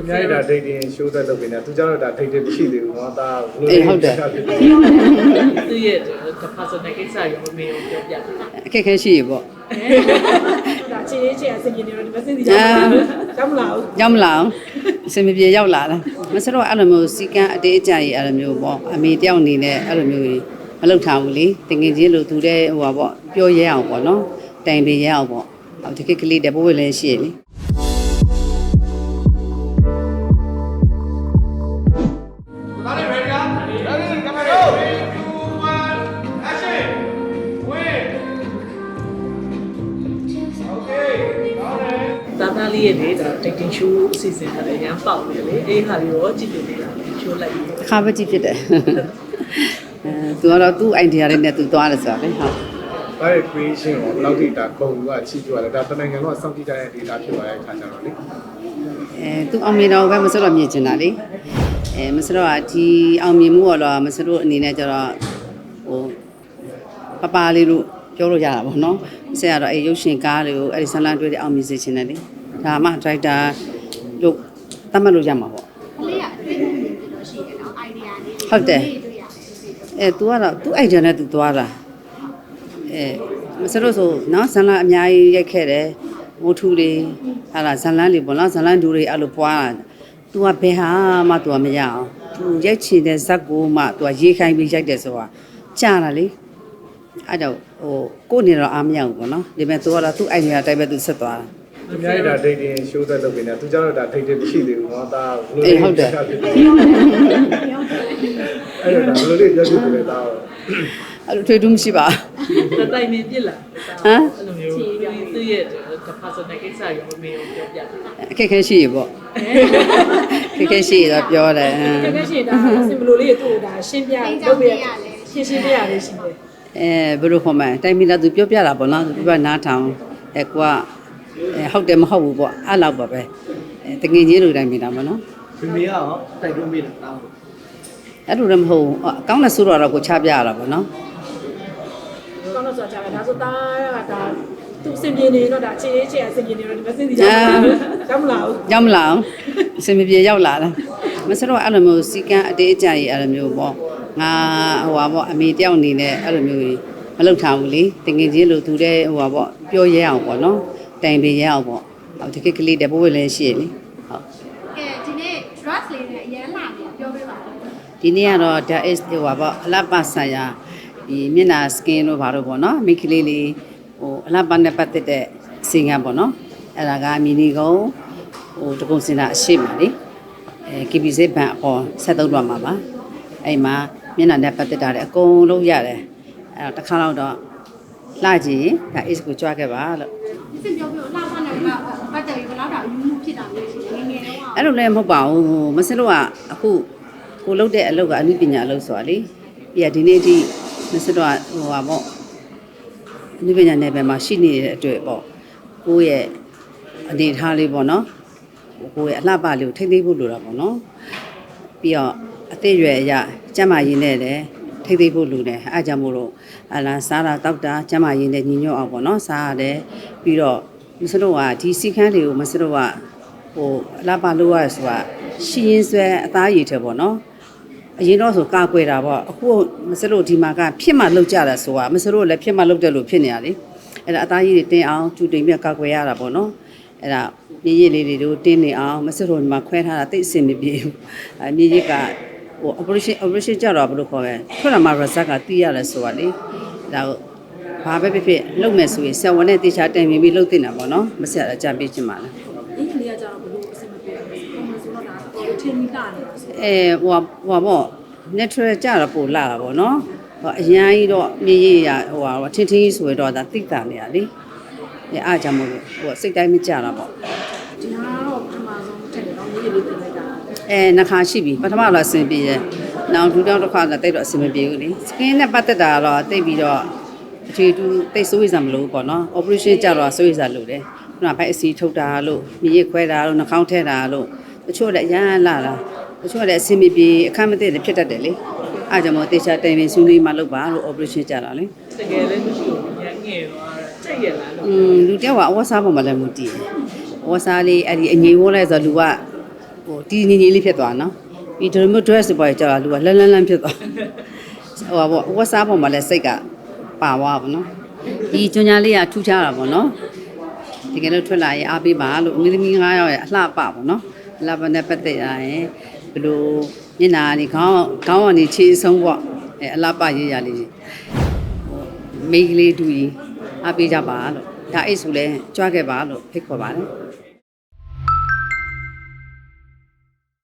အများကြီးဒါ dating show သက်လုပ်နေတယ်သူကြောင့်ဒါ dating မရှိသေးဘူးเนาะဒါဘယ်လို အေးဟုတ်တယ် သူရဲ့ personal ကိစ္စရောမမေကိုပြောပြတယ် အခက်အခဲရှိရပေါ့ ဒါချေးချေးအစင်ကြီးနေတော့ဒီမစင်စီကြောက်ကြောက်မလားဘူး ရောက်မလာအောင်အစင်မပြေရောက်လာလားမစတော့အဲ့လိုမျိုးစီကံအတေးအကြကြီးအဲ့လိုမျိုးပေါ့အမေတယောက်အနေနဲ့အဲ့လိုမျိုးကြီးမလုပ်ထားဘူးလေတငယ်ချင်းလို့သူတဲ့ဟိုပါပေါ့ပြောရဲအောင်ပေါ့နော်တိုင်ပေးရဲအောင်ပေါ့ဟိုတကယ်ကလေးတပိုးဝဲလည်းရှိရလေ it. သားသားလေးရဲ့လေဒါ dating show အစီအစဉ်ထားတယ်ရမ်းပေါက်နေလေအေးဟာလေးရောကြည့်နေနေတာချိုးလိုက်ပြီးတစ်ခါပဲကြည့်ဖြစ်တယ်အဲသူကတော့သူ့ idea လေးနဲ့သူသွားတယ်ဆိုတာလေဟုတ်ဒါရဲ့ creation ကိုဘယ်လောက်ထိဒါပုံကချီးကြွရတယ်ဒါတနိုင်ငံလုံးကစောင့်ကြည့်ကြတဲ့ data ဖြစ်သွားတဲ့အခါကျတော့လေအဲသူအောင်မြင်တော့ပဲမစတော့မြင်ချင်တာလေအဲမစတော့ကဒီအောင်မြင်မှုတော့မစတော့အနေနဲ့ကျတော့ဟိုပပလေးတို့ပြောလို့ရတာပေါ့နော်ဆက်ရတော့အဲရုပ်ရှင်ကားလေးကိုအဲဒီဆန်လန်တွေးတဲ့အောင်မြင်စေချင်တယ်လေ ဒါမှဒရိုက်တာလို့တတ်မှတ်လို့ရမှာပေါ့ ကလေးကအတွေ့အကြုံတွေတော့ရှိတယ်နော် idea လေးတွေ ဟုတ်တယ် တွေ့ရတယ် အဲ तू ကတော့သူ့ idea နဲ့ तू သွားတာအဲမစလို့ဆိုနော်ဇန်လန်အများကြီးရိုက်ခဲ့တယ်မိုးထူတွေဟာလာဇန်လန်တွေပေါ့နော်ဇန်လန်ဒူတွေအဲ့လိုပွားတာ तू ကဘယ်ဟာမှ तू ကမရအောင် तू ရိုက်ချင်တဲ့ဇက်ကိုမှ तू ကရေးခိုင်းပြီးရိုက်တယ်ဆိုတာကြာတာလေအဲ့တော့ဟိုကိုယ်နေတော့အားမရဘူးပေါ့နော်ဒီမဲ့ तू ကတော့သူ့ idea အတိုင်းပဲ तू ဆက်သွားတာ အများကြီးဒါ dating show သက်လုပ်နေတယ်သူကြောင့်ဒါ dating မရှိသေးဘူးเนาะဒါဘယ်လို အေးဟုတ်တယ် အဲ့တော့ဒါဘယ်လိုလေးပြောပြလဲဒါတော့ အဲ့လိုထွေးထူးမရှိပါ တတိုင်နေပြစ်လာ ဟမ် အဲ့လိုမျိုးသူရဲ့ personal ကိစ္စရောမမေကိုပြောပြတယ် အခက်အခဲရှိရပေါ့အခက်အခဲရှိရတော့ပြောတယ်အင်း တကယ်ရှိရင်ဒါအစင်ဘလို့လေးတို့ဒါရှင်းပြလုပ်ပြရှင်းရှင်းပြရလေးရှိတယ် အဲဘယ်လိုခေါ်မလဲတိုင်မီလာသူပြောပြတာပေါ့နော်သူပြောပြနားထောင်အဲကွာ အဲဟုတ်တယ်မဟုတ်ဘူးပေါ့အဲ့လောက်ပါပဲအဲတငယ်ချင်းလိုတိုင်မီလာပေါ့နော်ဖေမေကရောတိုက်တွန်းပေးတာလားအဲ့လိုလည်းမဟုတ်ဘူးအကောင်းတဲ့ဆိုးတော့တော့ကိုချပြရတာပေါ့နော်ကောင်းတော့ဆိုကြတယ်ဒါဆိုတာကဒါသူစင်ပြေနေတော့ဒါချေးချေးအစင်ပြေနေတော့ဒီမစင်စီကြောက်ကြောက်မလားဘူးရောက်မလာအောင်အစင်မပြေရောက်လာလားမစတော့အဲ့လိုမျိုးစီကံအတေးအကြကြီးအဲ့လိုမျိုးပေါ့ငါဟိုပါပေါ့အမေတယောက်အနေနဲ့အဲ့လိုမျိုးကြီးမလုပ်ထားဘူးလေတငယ်ချင်းလိုသူတဲ့ဟိုပါပေါ့ပြောရဲအောင်ပေါ့နော် တိုင်ပေးရဲအောင်ပေါ့ဟိုတကယ်ကလေးတပိုးဝဲလည်းရှိရလေဟုတ်ကဲဒီနေ့ dress လေးနဲ့အရင်လာနေပြောပြပါဦးဒီနေ့ကတော့ that is ဟိုပါပေါ့အလပ်ပါဆိုင်ရာဒီမျက်နှာ skin တို့ဘာလို့ပေါ့နော်မိတ်ကလေးလေးဟိုအလပ်ပါနဲ့ပတ်သက်တဲ့စင်ကပေါ့နော်အဲ့ဒါကမီနီကုံဟိုတကုံစင်တာအရှိမလေးအဲ KBZ ဘန်အပေါ်ဆက်သုံးတော့မှာပါအဲ့မှာမျက်နှာနဲ့ပတ်သက်တာလည်းအကုန်လုံးရတယ်အဲ့တော့တစ်ခါတော့တော့လှကြည့်ဒါ is ကိုကြွားခဲ့ပါလို့ဒီ စင်ပြောပြတော့လာမနဲ့ကပတ်တယ်ဘယ်လောက်တော့ယူမှုဖြစ်တာမျိုးရှိတယ်ငယ်ငယ်တော့အဲ့လိုလည်းမဟုတ်ပါဘူးဟိုမစလို့ကအခုကိုလုပ်တဲ့အလုပ်ကအနုပညာအလုပ်ဆိုတာလေပြီးရဒီနေ့အထိမစတော့ဟိုပါပေါ့အနုပညာနယ်ပယ်မှာရှိနေတဲ့အတွက်ပေါ့ကိုယ့်ရဲ့အနေအထားလေးပေါ့နော်ကိုယ့်ရဲ့အလှပလေးကိုထိမ့်သိမ့်ဖို့လိုတာပေါ့နော်ပြီးတော့အသက်အရွယ်အရကျန်းမာရေးနဲ့လည်း ထိမ့်သိမ့်ဖို့လိုတယ်အားကြောင့်မို့လို့အလားစားတာတောက်တာကျန်းမာရေးနဲ့ညီညွတ်အောင်ပေါ့နော်စားရတယ်ပြီးတော့မစတော့ကဒီစီခန်းတွေကိုမစတော့ကဟိုအလားပါလို့ရဆိုတာရှင်းရင်းဆွဲအသားရည်ထဲပေါ့နော်အရင်တော့ဆိုကာကွယ်တာပေါ့အခုမစလို့ဒီမှာကဖြစ်မှလောက်ကြတာဆိုတာမစလို့လည်းဖြစ်မှလောက်တယ်လို့ဖြစ်နေရလေအဲ့ဒါအသားရည်တွေတင်းအောင်ကျူတင်ပြကာကွယ်ရတာပေါ့နော်အဲ့ဒါမြေရည်လေးတွေတို့တင်းနေအောင်မစလို့ဒီမှာခွဲထားတာတိတ်အဆင်မပြေဘူးအဲမြေရည်က ဟို operation operation ကြတော့ဘယ်လိုခေါ်လဲထွက်လာမှ result ကတီးရတယ်ဆိုတာလေဒါဘာပဲဖြစ်ဖြစ်လုပ်မယ်ဆိုရင်ဆယ်ဝန်နဲ့တေချာတိုင်ပင်ပြီးလုပ်တင်တာပေါ့နော်မဆက်အကြံပေးချင်ပါလားဒီကလေးကကြတော့ဘလို့အစင်မပြေဘူးပုံမှန်ဆိုတော့ဒါပေါ်ထင်းမိလာနေတာဆိုအဲဟိုဟိုပေါ့ natural ကြတော့ပိုလာတာပေါ့နော်ဟိုအရန်ကြီးတော့မြေရည်ရဟိုဟာထင်းထင်းကြီးဆိုရတော့ဒါတိတ်တာနေရလေအဲအားကြောင့်မို့လို့ဟိုစိတ်တိုင်းမကြတာပေါ့ဒီဟာတော့ပထမဆုံးထက်တယ်တော့မြေလေးတင်လိုက်တာ အဲနှခါရှိပြီပထမတော့အဆင်ပြေရဲ့နောက်ဒုတိယတစ်ခါတော့တိတ်တော့အဆင်မပြေဘူးလေ skin နဲ့ပတ်သက်တာကတော့တိတ်ပြီးတော့အထွေတူတိတ်ဆိုးရစမလို့ပေါ့နော် operation ကြတော့ဆိုးရစလို့တယ်ခုနကဘိုက်အစီထုတ်တာလို့မြေရည်ခွဲတာလို့နှာခေါင်းထဲတာလို့တချို့လည်းရမ်းလာတာတချို့လည်းအဆင်မပြေအခက်မသိလည်းဖြစ်တတ်တယ်လေအားကြောင့်မို့တေချာတိုင်ပင်ဆွေးနွေးမှလုပ်ပါလို့ operation ကြတာလေတကယ်လည်းမရှိဘူးညငယ်သွားကြိတ်ရလားလို့อืมလူတယောက်ကအဝတ်စားပေါ်မှာလည်းမူတည်တယ်အဝတ်စားလေးအဲ့ဒီအငြိမ်ဝန်းလဲဆိုတော့လူက ဟိုဟိုတီညီညီလေးဖြစ်သွားနော်ပြီးဒီလိုမျိုး dress ပေါ်ကြတော့လူကလန်းလန်းလန်းဖြစ်သွားဟိုပါဘော WhatsApp ပေါ်မှာလည်းစိတ်ကပါသွားပါနော်ဒီကြွညာလေးကထူးခြားတာပေါ့နော်တကယ်လို့ထွက်လာရင်အားပေးပါလို့အမီသမီး9ယောက်ရဲ့အလှပပေါ့နော်အလှပနဲ့ပတ်သက်ရရင်ဘယ်လိုမျက်နှာကနေခေါင်းခေါင်းကနေခြေအဆုံးပေါ့အဲအလှပရေးရလေးမိန်းကလေးတူကြီးအားပေးကြပါလို့ဒါအိတ်ဆိုလဲကြွားခဲ့ပါလို့ဖိတ်ခေါ်ပါတယ်